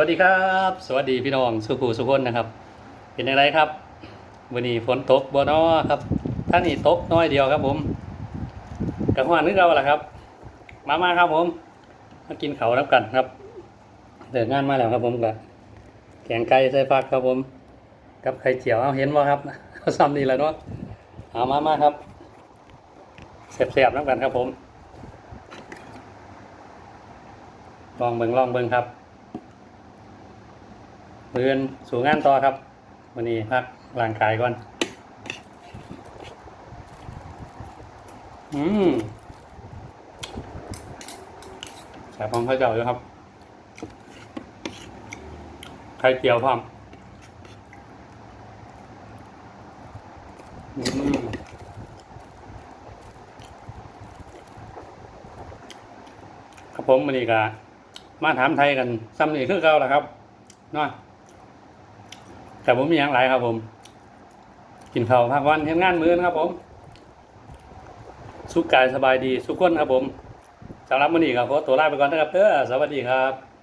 วัสดีครับ สวัสดีพี่น้องสุขูสุขคนนะครับ เป็นอย่างไรครับวันนี้ฝนตกบ่นอครับท่านี้ตกน้อยเดียวครับผมกระห้อนนึกเราละครับ มามาครับผมมากินเขารับกันครับเดินงานมาแล้วครับผมกับแกงไก่ใส่ฟักครับผม กับไข่เจียวเอาเห็นว่าครับเาซ้ำนี่แหละเนาะเอามามาครับเสียบๆน้ำกันครับผมลองเบิ่งลองเบิ่งครับ มือนสู่งานต่อครับวันนี้พักร่างกายก่อน อืมแสบของข้าวเจ้าอยู่ครับ ไข่เจียวพร้อมอืมครับผมวันนี้ก็มาถามไทยกันซ้ำนี่คือเก่าแหละครับเนาะ แต่ผมมีอย่างไรครับผม กินข้าวพักวันเห็นงานมื้อนะครับ ผม สุขกายสบายดี สุขคนครับผมสำหรับวันนี้ก็ขอตัวลาไปก่อนนะครับเด้อสวัสดีครับ